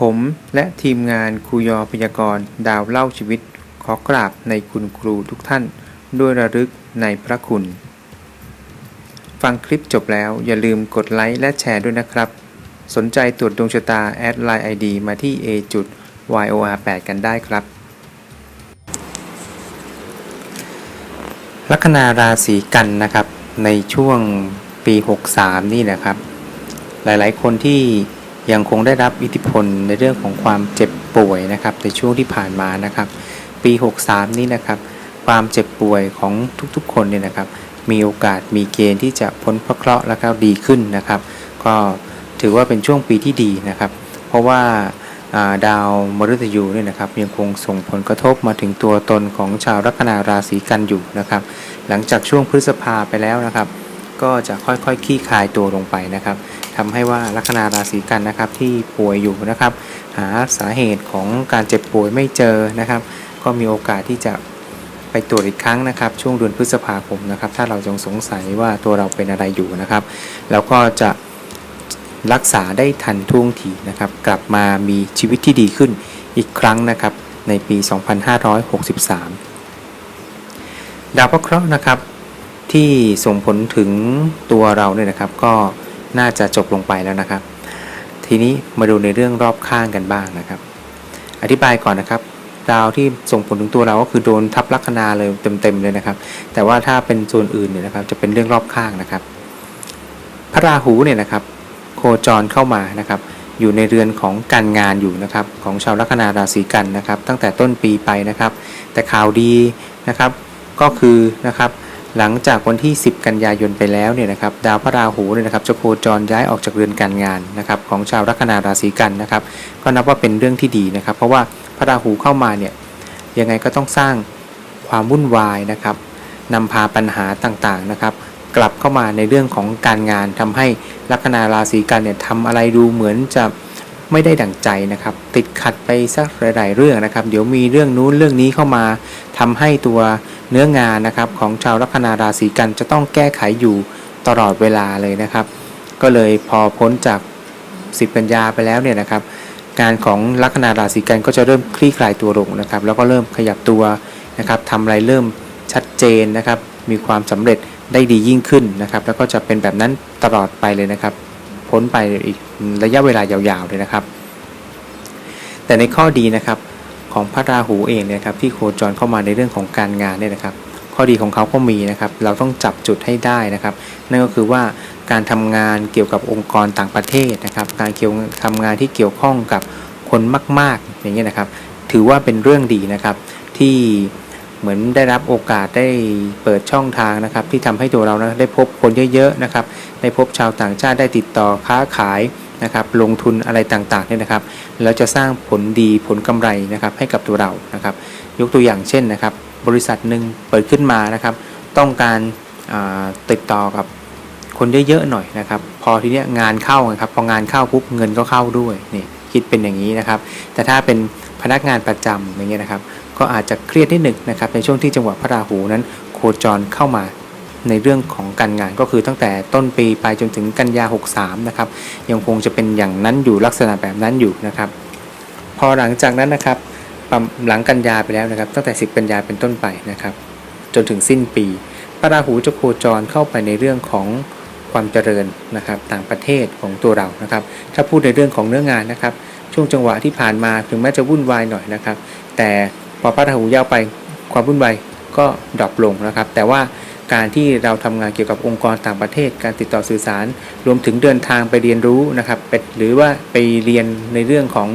ผมและทีมงานครูยอพยากรณ์ดาวเล่าชีวิต ขอกราบในคุณครูทุกท่าน ด้วยระลึกในพระคุณ ฟังคลิปจบแล้วอย่าลืมกดไลค์และแชร์ด้วยนะครับ สนใจตรวจดวงชะตาแอดไลน์ ID มาที่ a จุด yor 8 กันได้ครับ ลัคนาราศีกันนะครับในช่วงปี 63 นี่นะครับ หลายๆ คนที่ ยังคงได้รับอิทธิพลในเรื่องของความเจ็บป่วยนะครับในช่วงที่ผ่านมานะครับ ปี 63 นี้นะครับ ความเจ็บป่วยของทุกๆ คนเนี่ยนะครับ มีโอกาสมีเกณฑ์ที่จะพ้นพระเคราะห์และก็ดีขึ้นนะครับ ก็ถือว่าเป็นช่วงปีที่ดีนะครับ เพราะว่าดาวมฤตยูเนี่ยนะครับยังคงส่งผลกระทบมาถึงตัวตนของชาวลัคนาราศีกันอยู่นะครับ หลังจากช่วงพฤษภาไปแล้วนะครับ ก็จะค่อยๆคลี่คลายตัวลงไปนะครับทำให้ว่าลัคนาราศีกันนะครับที่ป่วยอยู่นะครับ หาสาเหตุของการเจ็บป่วยไม่เจอนะครับ ก็มีโอกาสที่จะไปตรวจอีกครั้งนะครับ ช่วงเดือนพฤษภาคมนะครับ ถ้าเรายังสงสัยว่าตัวเราเป็นอะไรอยู่นะครับ แล้วก็จะรักษาได้ทันท่วงทีนะครับ กลับมามีชีวิตที่ดีขึ้นอีกครั้งนะครับ ในปี 2563 ดาวพระเคราะห์นะครับ ที่ส่งผลถึงตัวเราเนี่ยนะครับ ก็น่าจะจบลงไปแล้วนะครับ ทีนี้มาดูในเรื่องรอบข้างกันบ้างนะครับ อธิบายก่อนนะครับ ดาวที่ส่งผลถึงตัวเราก็คือโดนทับลัคนาเลยเต็มๆเลยนะครับ แต่ว่าถ้าเป็นส่วนอื่นเนี่ยนะครับ จะเป็นเรื่องรอบข้างนะครับ พระราหูเนี่ยนะครับ โคจรเข้ามานะครับอยู่ในเรือนของการงานอยู่นะครับของชาวลัคนาราศีกันนะครับ ตั้งแต่ต้นปีไปนะครับ แต่ข่าวดีนะครับก็คือนะครับ หลังจากวันที่ 10 กันยายนไปแล้วเนี่ยนะครับดาวพระราหูเนี่ยนะครับจะโคจรย้ายออกจากเรือนการงานนะครับของชาวลัคนาราศีกันนะครับก็นับว่าเป็นเรื่องที่ดีนะครับ เพราะว่าพระราหูเข้ามาเนี่ยยังไงก็ต้องสร้างความวุ่นวายนะครับนำพาปัญหาต่างๆนะครับ กลับเข้ามาในเรื่องของการงานทำให้ลัคนาราศีกันเนี่ยทำอะไรดูเหมือนจะ ไม่ได้ดั่งใจนะครับ ติดขัดไปสักหลาย ๆ เรื่องนะครับ เดี๋ยวมีเรื่องนู้นเรื่องนี้เข้ามาทำให้ตัวเนื้องานนะครับของชาวลัคนาราศีกันจะต้องแก้ไขอยู่ตลอดเวลาเลยนะครับ ก็เลยพอพ้นจาก10กันยาไปแล้วเนี่ยนะครับ งานของลัคนาราศีกันก็จะเริ่มคลี่คลายตัวลงนะครับ แล้วก็เริ่มขยับตัวนะครับทำอะไรเริ่มชัดเจนนะครับ มีความสำเร็จได้ดียิ่งขึ้นนะครับ แล้วก็จะเป็นแบบนั้นตลอดไปเลยนะครับ พ้นไปอีกระยะเวลายาวๆเลยนะครับ แต่ในข้อดีนะครับของพระราหูเองเนยครับที่โคจรเข้ามาในเรื่องของการงานเนี่ยนะครับ ข้อดีของเขาก็มีนะครับเราต้องจับจุดให้ได้นะครับ นั่นก็คือว่าการทำงานเกี่ยวกับองค์กรต่างประเทศนะครับ การเกี่ยวทำงานที่เกี่ยวข้องกับคนมาก ๆ อย่างเงี้ยนะครับ ถือว่าเป็นเรื่องดีนะครับที่ เหมือนได้รับโอกาสได้เปิดช่องทางนะครับ ที่ทำให้ตัวเรานะได้พบคนเยอะๆนะครับได้พบชาวต่างชาติได้ติดต่อค้าขายนะครับ ลงทุนอะไรต่างๆเนี่ยนะครับแล้วจะสร้างผลดีผลกำไรนะครับให้กับตัวเรานะครับ ยกตัวอย่างเช่นนะครับ บริษัทหนึ่งเปิดขึ้นมานะครับ ต้องการาติดต่อกับคนเยอะๆหน่อยนะครับ พอทีเนี้ยงานเข้านะครับพองานเข้าปุ๊บเงินก็เข้าด้วยนี่ คิดเป็นอย่างนี้นะครับ แต่ถ้าเป็นพนักงานประจำอย่างเงี้ยนะครับ ก็อาจจะเครียดนิดหนึ่งนะครับ ในช่วงที่จังหวะพระราหูนั้น โคจรเข้ามาในเรื่องของการงานก็คือตั้งแต่ต้นปีไปจนถึงกันยา 63 นะครับ ยังคงจะเป็นอย่างนั้นอยู่ลักษณะแบบนั้นอยู่นะครับ พอหลังจากนั้นนะครับหลังกันยาไปแล้วนะครับ ตั้งแต่ 10 กันยาเป็นต้นไปนะครับ จนถึงสิ้นปีพระราหูจะโคจรเข้าไปในเรื่องของ ความเจริญนะครับต่างประเทศของตัวเรานะครับ ถ้าพูดในเรื่องของเนื้องานนะครับ ช่วงจังหวะที่ผ่านมาถึงแม้จะวุ่นวายหน่อยนะครับ แต่พอพระราหูยาวไปความวุ่นวายก็ดรอปลงนะครับ แต่ว่าการที่เราทำงานเกี่ยวกับองค์กรต่างประเทศ การติดต่อสื่อสาร รวมถึงเดินทางไปเรียนรู้นะครับเป็นหรือว่าไปเรียนในเรื่องของ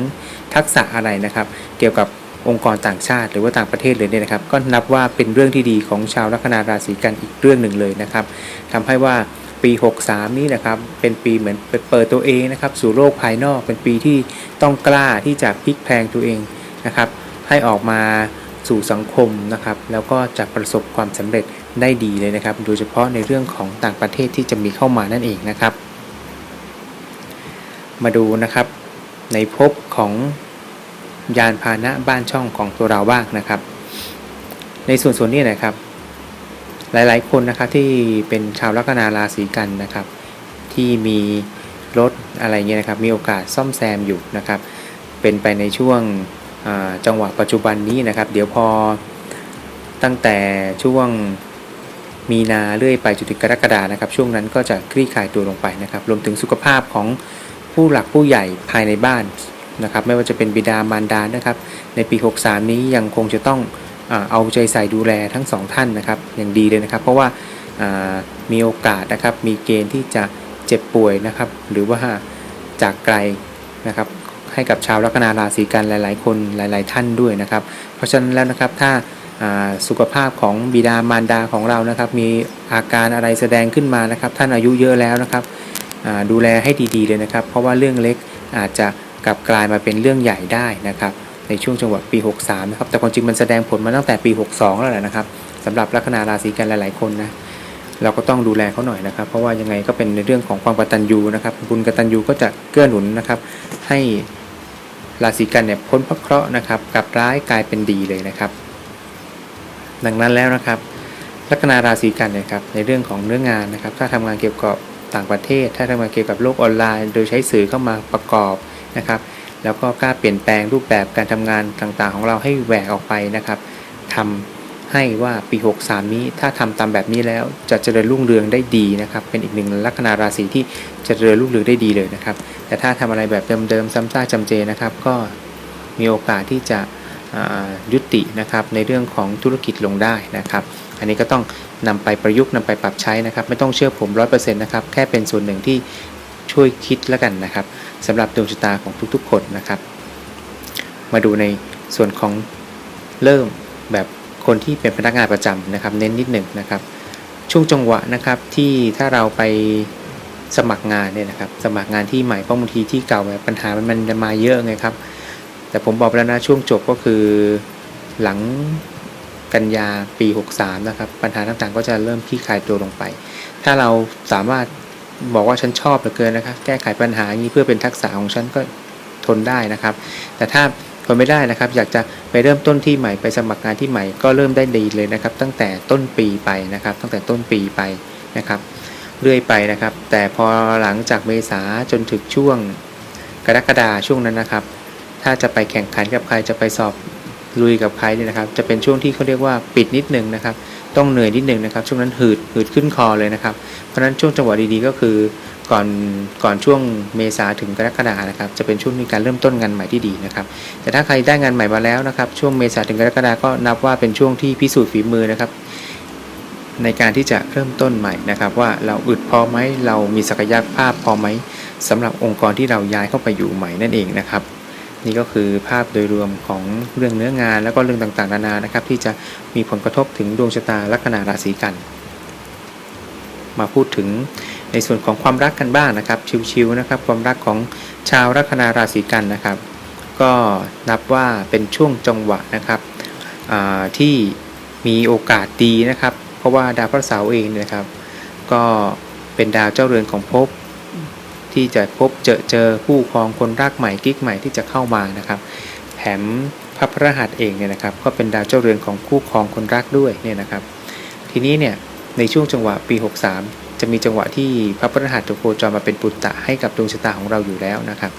ทักษะอะไรนะครับ เกี่ยวกับองค์กรต่างชาติ หรือว่าต่างประเทศเลยเนี่ยนะครับ ก็นับว่าเป็นเรื่องที่ดีของชาวลัคนาราศีกันอีกเรื่องหนึ่งเลยนะครับทำให้ว่า ปี 63 นี้นะครับ เป็นปีเหมือนเปิดตัวเองนะครับ สู่โลกภายนอกเป็นปีที่ต้องกล้าที่จะพลิกแพลงตัวเองนะครับ ให้ออกมาสู่สังคมนะครับ แล้วก็จะประสบความสำเร็จได้ดีเลยนะครับ โดยเฉพาะในเรื่องของต่างประเทศที่จะมีเข้ามานั่นเองนะครับ มาดูนะครับในภพของยานพาหนะบ้านช่องของตัวเราบ้างนะครับ ในส่วนส่วนนี้นะครับ หลายๆ คนนะครับที่เป็นชาวลัคนาราศีกันนะครับ ที่มีรถอะไรเงี้ยนะครับ มีโอกาสซ่อมแซมอยู่นะครับ เป็นไปในช่วงจังหวะปัจจุบันนี้นะครับ เดี๋ยวพอตั้งแต่ช่วงมีนาเรื่อยไปจนถึงกรกฎานะครับ ช่วงนั้นก็จะคลี่คลายตัวลงไปนะครับ รวมถึงสุขภาพของผู้หลักผู้ใหญ่ภายในบ้านนะครับ ไม่ว่าจะเป็นบิดามารดานะครับ ในปี 63 นี้ยังคงจะต้อง เอาใจใส่ดูแลทั้งสองท่านนะครับอย่างดีเลยนะครับ เพราะว่ามีโอกาสนะครับมีเกณฑ์ที่จะเจ็บป่วยนะครับ หรือว่าจากไกลนะครับให้กับชาวลัคนาราศีกันหลาย ๆ คนหลาย ๆ ท่านด้วยนะครับ เพราะฉะนั้นแล้วนะครับถ้าสุขภาพของบิดามารดาของเรานะครับ มีอาการอะไรแสดงขึ้นมานะครับ ท่านอายุเยอะแล้วนะครับดูแลให้ดี ๆ เลยนะครับ เพราะว่าเรื่องเล็กอาจจะกลับกลายมาเป็นเรื่องใหญ่ได้นะครับ ในช่วงจังหวะปี 63 นะครับ แต่ความจริงมันแสดงผลมาตั้งแต่ปี 62 แล้วแหละนะครับสำหรับลัคนาราศีกันหลาย ๆ คนนะเราก็ต้องดูแลเขาหน่อยนะครับ เพราะว่ายังไงก็เป็นในเรื่องของความกตัญญูนะครับ บุญกตัญญูก็จะเกื้อหนุนนะครับ ให้ราศีกันเนี่ยพ้นพระเคราะห์นะครับกลับร้ายกลายเป็นดีเลยนะครับ ดังนั้นแล้วนะครับ ลัคนาราศีกันเนี่ยครับในเรื่องของเนื้องานนะครับ ถ้าทำงานเกี่ยวกับต่างประเทศ ถ้าทำงานเกี่ยวกับโลกออนไลน์ โดยใช้สื่อเข้ามาประกอบนะครับ แล้วก็กล้าเปลี่ยนแปลงรูปแบบการทำงานต่างๆ ของเราให้แหวกออกไปนะครับทำให้ว่าปี 63 นี้ถ้าทำตามแบบนี้แล้วจะเจริญรุ่งเรืองได้ดีนะครับ เป็นอีกหนึ่งลัคนาราศีที่จะเจริญรุ่งเรืองได้ดีเลยนะครับ แต่ถ้าทำอะไรแบบเดิมๆซ้ำซากจำเจนะครับ ก็มีโอกาสที่จะยุตินะครับในเรื่องของธุรกิจลงได้นะครับ อันนี้ก็ต้องนำไปประยุกต์นำไปปรับใช้นะครับ ไม่ต้องเชื่อผม 100%นะครับ แค่เป็นส่วนหนึ่งที่ช่วยคิดแล้วกันนะครับ สำหรับดวงชะตาของทุกๆ คนนะครับ มาดูในส่วนของเริ่มแบบคนที่เป็นพนักงานประจำนะครับ เน้นนิดหนึ่งนะครับ ช่วงจังหวะนะครับที่ถ้าเราไปสมัครงานเนี่ยนะครับ สมัครงานที่ใหม่เพราะบางทีที่เก่าแบบปัญหามันมันจะมาเยอะไงครับ แต่ผมบอกแล้วนะช่วงจบก็คือหลังกันยาปี 63 นะครับ ปัญหาต่างๆก็จะเริ่มคลี่คลายตัวลงไป ถ้าเราสามารถ บอกว่าฉันชอบเหลือเกินนะครับ แก้ไขปัญหานี้เพื่อเป็นทักษะของฉันก็ทนได้นะครับ แต่ถ้าทนไม่ได้นะครับ อยากจะไปเริ่มต้นที่ใหม่ไปสมัครงานที่ใหม่ก็เริ่มได้ดีเลยนะครับ ตั้งแต่ต้นปีไปนะครับ ตั้งแต่ต้นปีไปนะครับ เรื่อยไปนะครับ แต่พอหลังจากเมษาจนถึงช่วงกรกฎาช่วงนั้นนะครับ ถ้าจะไปแข่งขันกับใครจะไปสอบลุยกับใครเนี่ยนะครับ จะเป็นช่วงที่เขาเรียกว่าปิดนิดนึงนะครับ ต้องเหนื่อยนิดหนึ่งนะครับ ช่วงนั้นหืดหืดขึ้นคอเลยนะครับ เพราะฉะนั้นช่วงจังหวะดีๆก็คือก่อนก่อนช่วงเมษาถึงกรกฎานะครับ จะเป็นช่วงในการเริ่มต้นงานใหม่ที่ดีนะครับ แต่ถ้าใครได้งานใหม่มาแล้วนะครับ ช่วงเมษาถึงกรกฎาก็นับว่าเป็นช่วงที่พิสูจน์ฝีมือนะครับ ในการที่จะเริ่มต้นใหม่นะครับ ว่าเราอึดพอไหมเรามีศักยภาพพอไหมสำหรับองค์กรที่เราย้ายเข้าไปอยู่ใหม่นั่นเองนะครับ นี่ก็คือภาพโดยรวมของเรื่องเนื้องาน แล้วก็เรื่องต่างๆนานานะครับ ที่จะมีผลกระทบถึงดวงชะตาลัคนาราศีกัน มาพูดถึงในส่วนของความรักกันบ้างนะครับ ชิวๆนะครับ ความรักของชาวลัคนาราศีกันนะครับ ก็นับว่าเป็นช่วงจังหวะนะครับที่มีโอกาสดีนะครับ เพราะว่าดาวพระเสาร์เองนะครับ ก็เป็นดาวเจ้าเรือนของภพ ที่จะพบเจอเจอคู่ครองคนรักใหม่กิ๊กใหม่ที่จะเข้ามานะครับ แถมพระพระหัสเองเนี่ยนะครับ ก็เป็นดาวเจ้าเรือนของคู่ครองคนรักด้วยเนี่ยนะครับ ทีนี้เนี่ยในช่วงจังหวะปี 63 จะมีจังหวะที่พระพฤหัสจะโคจรมาเป็นปุตตะให้กับดวงชะตาของเราอยู่แล้วนะครับ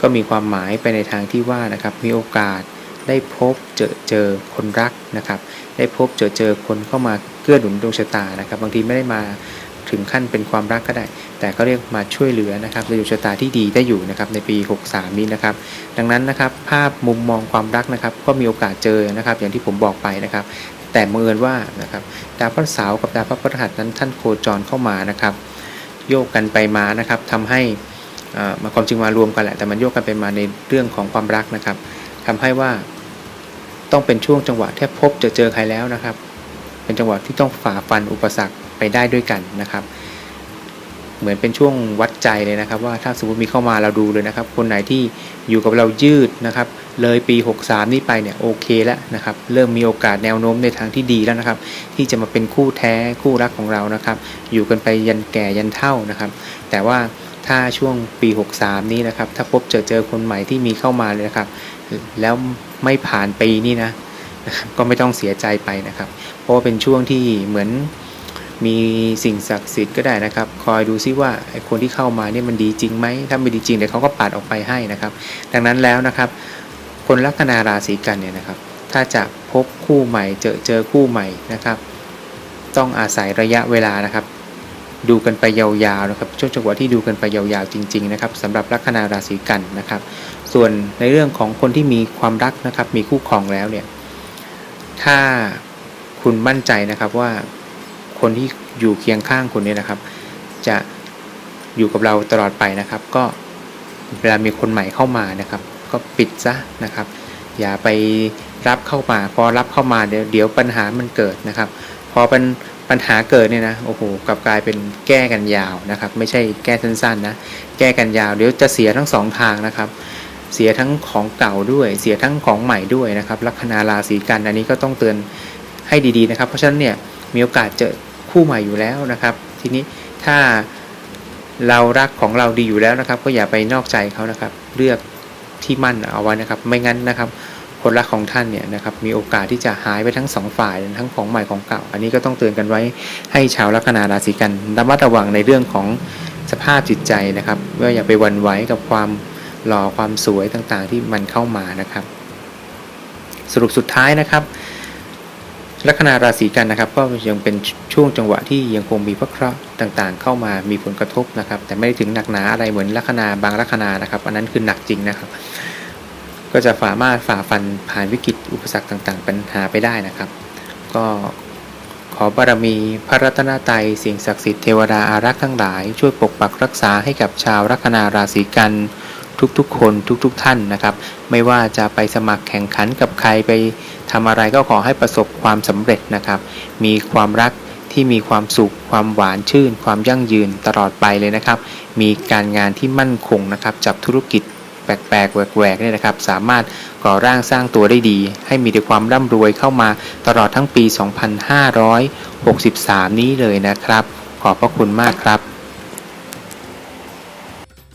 ก็มีความหมายไปในทางที่ว่านะครับมีโอกาสได้พบเจอเจอคนรักนะครับ ได้พบเจอเจอคนเข้ามาเกื้อหนุนดวงชะตานะครับ บางทีไม่ได้มา ถึงขั้นเป็นความรักก็ได้ แต่ก็เรียกมาช่วยเหลือนะครับในดวงชะตาที่ดีได้อยู่นะครับในปี 63 นี้นะครับ ดังนั้นนะครับภาพมุมมองความรักนะครับ ก็มีโอกาสเจอนะครับ อย่างที่ผมบอกไปนะครับ แต่เมื่อว่านะครับดาวพระเสาร์กับดาวพระพฤหัสนั้นท่านโคจรเข้ามานะครับ โยกกันไปมานะครับทำให้อ่ามาความจริงมารวมกันแหละแต่มันโยกกันไปมาในเรื่องของความรักนะครับทำให้ว่าต้องเป็นช่วงจังหวะที่พบเจอเจอใครแล้วนะครับ เป็นจังหวะที่ต้องฝ่าฟันอุปสรรคไปได้ด้วยกันนะครับ เหมือนเป็นช่วงวัดใจเลยนะครับ ว่าถ้าสมมติมีเข้ามาเราดูเลยนะครับ คนไหนที่อยู่กับเรายืดนะครับ เลยปี 63 นี่ไปเนี่ยโอเคแล้วนะครับ เริ่มมีโอกาสแนวโน้มในทางที่ดีแล้วนะครับ ที่จะมาเป็นคู่แท้คู่รักของเรานะครับ อยู่กันไปยันแก่ยันเท่านะครับ แต่ว่าถ้าช่วงปี 63 นี้นะครับ ถ้าพบเจอเจอคนใหม่ที่มีเข้ามาเลยนะครับ แล้วไม่ผ่านปีนี้นะก็ไม่ต้องเสียใจไปนะครับ เพราะว่าเป็นช่วงที่เหมือนมีสิ่งศักดิ์สิทธิ์ก็ได้นะครับ คอยดูซิว่าไอ้คนที่เข้ามาเนี่ยมันดีจริงไหมถ้าไม่ดีจริงเดี๋ยวเขาก็ปัดออกไปให้นะครับ ดังนั้นแล้วนะครับ คนลัคนาราศีกันเนี่ยนะครับ ถ้าจะพบคู่ใหม่เจอเจอคู่ใหม่นะครับ ต้องอาศัยระยะเวลานะครับ ดูกันไปยาวๆนะครับช่วงจังหวะที่ดูกันไปยาวๆจริง ๆ นะครับสำหรับลัคนาราศีกันนะครับ ส่วนในเรื่องของคนที่มีความรักนะครับ มีคู่ครองแล้วเนี่ยถ้า คุณมั่นใจนะครับว่าคนที่อยู่เคียงข้างคุณเนี่ยนะครับ จะอยู่กับเราตลอดไปนะครับ ก็เวลามีคนใหม่เข้ามานะครับ ก็ปิดซะนะครับ อย่าไปรับเข้ามา พอรับเข้ามาเดี๋ยวเดี๋ยวปัญหามันเกิดนะครับ พอเป็นปัญหาเกิดเนี่ยนะโอ้โหกลับกลายเป็นแก้กันยาวนะครับ ไม่ใช่แก้สั้นๆนะแก้กันยาวเดี๋ยวจะเสียทั้งสองทางนะครับ เสียทั้งของเก่าด้วย เสียทั้งของใหม่ด้วยนะครับลัคนาราศีกันอันนี้ก็ต้องเตือน ให้ดีๆนะครับ เพราะฉะนั้นเนี่ยมีโอกาสเจอคู่ใหม่อยู่แล้วนะครับ ทีนี้ถ้าเรารักของเราดีอยู่แล้วนะครับ ก็อย่าไปนอกใจเขานะครับ เลือกที่มั่นเอาไว้นะครับ ไม่งั้นนะครับ คนรักของท่านเนี่ยนะครับมีโอกาสที่จะหายไปทั้งสองฝ่ายทั้งของใหม่ของเก่า อันนี้ก็ต้องเตือนกันไว้ให้ชาวลัคนาราศีกันระมัดระวังในเรื่องของสภาพจิตใจนะครับว่าอย่าไปวันไหวกับความหล่อความสวยต่างๆ ที่มันเข้ามานะครับ สรุปสุดท้ายนะครับ ลัคนาราศีกันนะครับ ก็ยังเป็นช่วงจังหวะที่ยังคงมีพระเคราะห์ต่างๆ เข้ามามีผลกระทบนะครับ แต่ไม่ได้ถึงหนักหนาอะไรเหมือนลัคนาบางลัคนานะครับ อันนั้นคือหนักจริงนะครับ ก็จะสามารถฝ่าฟันผ่านวิกฤตอุปสรรคต่างๆ ปัญหาไปได้นะครับ ก็ขอบารมีพระรัตนตรัยสิ่งศักดิ์สิทธิ์เทวดาอารักษ์ทั้งหลาย ช่วยปกปักรักษาให้กับชาวลัคนาราศีกันทุกๆ คนทุกๆ ท่านนะครับ ไม่ว่าจะไปสมัครแข่งขันกับใครไป ทำอะไรก็ขอให้ประสบความสำเร็จนะครับ มีความรักที่มีความสุข ความหวานชื่น ความยั่งยืนตลอดไปเลยนะครับ มีการงานที่มั่นคงนะครับจับธุรกิจแปลกๆแหวกๆเนี่ยนะครับ สามารถก่อร่างสร้างตัวได้ดี ให้มีแต่ความร่ำรวยเข้ามาตลอดทั้งปี 2563 นี้เลยนะครับ ขอบพระคุณมากครับ